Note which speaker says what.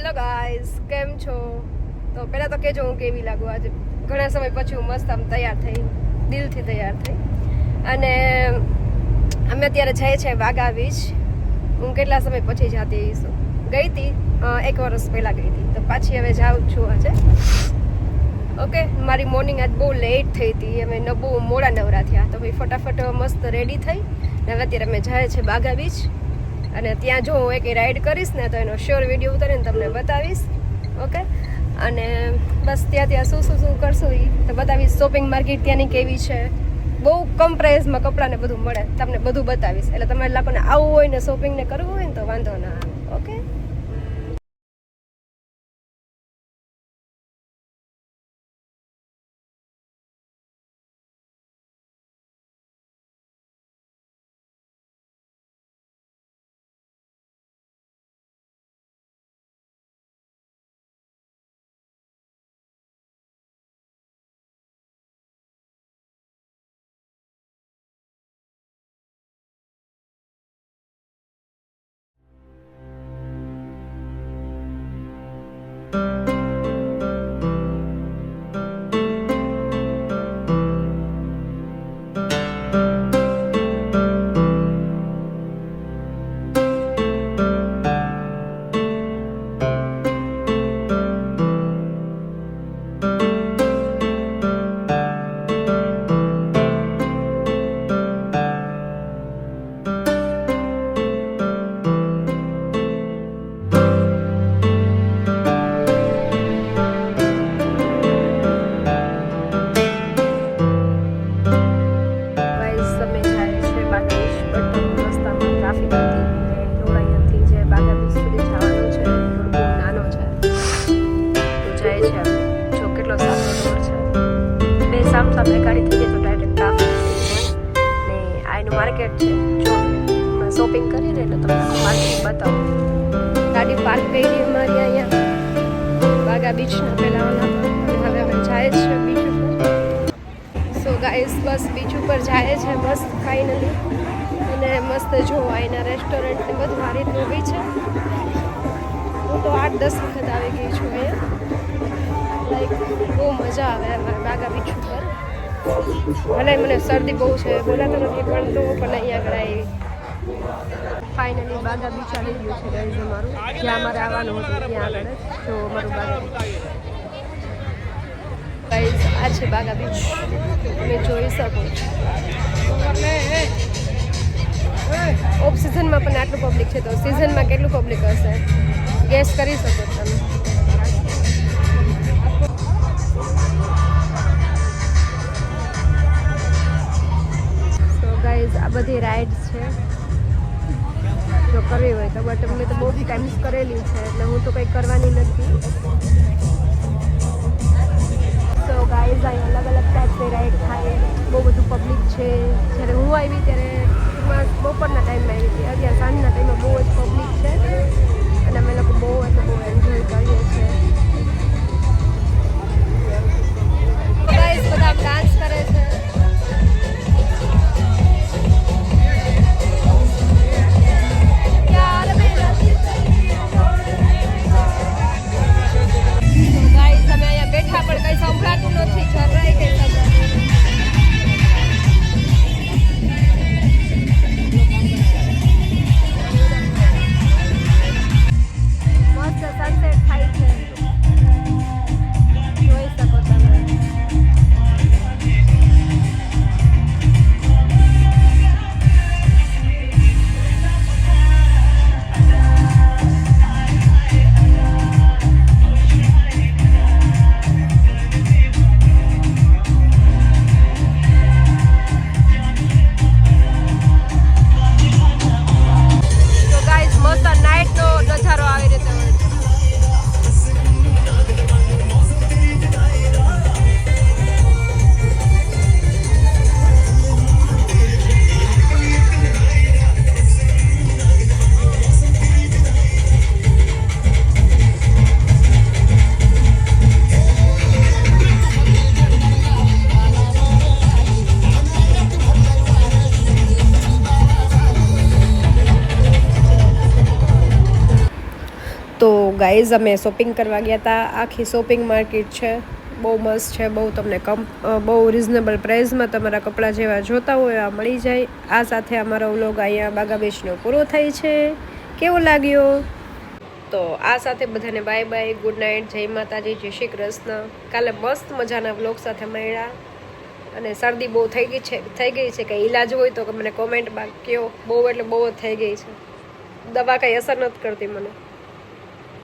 Speaker 1: Hello guys કેમ છો? તો પહેલાં તો કહેજો હું કેવી લાગુ? આજે ઘણા સમય પછી હું મસ્ત આમ તૈયાર થઈ, દિલથી તૈયાર થઈ. અને અમે અત્યારે જઈએ છીએ વાઘા બીચ હું કેટલા સમય પછી જાતી આવીશું? ગઈ હતી એક વર્ષ પહેલાં ગઈ હતી તો પાછી હવે જાઉં છું આજે. ઓકે, મારી મોર્નિંગ આજ બહુ લેટ થઈ હતી. અમે ન બહુ મોડા નવરા થયા. તો ભાઈ ફટાફટ મસ્ત રેડી થઈ. ને અત્યારે અમે જાય છે બાઘા બીચ અને ત્યાં જો હું એક રાઈડ કરીશ ને તો એનો શ્યોર વીડિયો ઉતારીને તમને બતાવીશ ઓકે અને બસ ત્યાં ત્યાં શું શું શું કરશું એ તો બતાવીશ. શોપિંગ માર્કેટ ત્યાંની કેવી છે? બહુ કમ પ્રાઇસમાં કપડાંને બધું મળે. તમને બધું બતાવીશ. એટલે તમારે લોકોને આવવું હોય ને શોપિંગને કરવું હોય ને તો વાંધો ના આવે ઓકે સામ સામે ગાડી થઈ જાય તો ડાયરેક્ટ ટ્રાફિક ને આ એનું માર્કેટ છે. જો શોપિંગ કરીને એટલે તમને માર્કેટ બતાવું. ગાડી પાર્ક કરી અમારી અહીંયા બાગા બીચના પહેલા હવે જાય છે બીચ ઉપર. સો ગાઈસ બસ બીચ ઉપર જાય છે, મસ્ત ફાઇનલી અને મસ્ત જો એના રેસ્ટોરન્ટ ને બધું આ રીતનું છે. હું તો આઠ દસ વખત આવી ગઈ છું અહીંયા. લાઈક બહુ મજા આવે અમારા બાગા બીચ ઉપર. ભલે મને શરદી બહુ છે, બોલાતો નથી, પણ તો પણ અહીંયા આગળ આવી ફાઇનલી બાગા બીચ આવી ગયું છે ગાઈઝ અમારું. જ્યાં અમારે આવવાનું હતું, ત્યાં આગળ તો અમારું બાગા ગાઈઝ આ છે બાગા બીચ તમે જોઈ શકો ઓફ સિઝનમાં પણ આટલું પબ્લિક છે, તો સિઝનમાં કેટલું પબ્લિક હશે? ગેસ કરી શકો તમે. બધી રાઇડ છે. જો કરવી હોય તો બટ મેં તો બહુ ટાઈમ્સ કરેલી છે, એટલે હું તો કંઈ કરવાની નથી. તો ગાઈઝ અહીં અલગ અલગ ટાઈપની રાઈડ થાય. બહુ બધું પબ્લિક છે. જ્યારે હું આવી ત્યારે બપોરના ટાઈમમાં આવી હતી અત્યારે ગાઈઝ અમે શોપિંગ કરવા ગયા હતા આખી શોપિંગ માર્કેટ છે. બહુ મસ્ત છે, બહુ તમને કમ બહુ રિઝનેબલ પ્રાઇસમાં તમારા કપડાં જેવા જોતા હોય, એવા મળી જાય. આ સાથે અમારો વ્લોગ અહીંયા બાગા બીચનો પૂરો થાય છે. કેવો લાગ્યો? તો આ સાથે બધાને બાય બાય ગુડ નાઇટ જય માતાજી, જય શ્રી કૃષ્ણ. કાલે મસ્ત મજાના વ્લોગ સાથે મળ્યા. અને શરદી બહુ થઈ ગઈ છે, થઈ ગઈ છે કે ઈલાજ હોય તો મને કોમેન્ટમાં કયો. બહુ એટલે બહુ થઈ ગઈ છે. દવા કંઈ અસર નથી કરતી મને.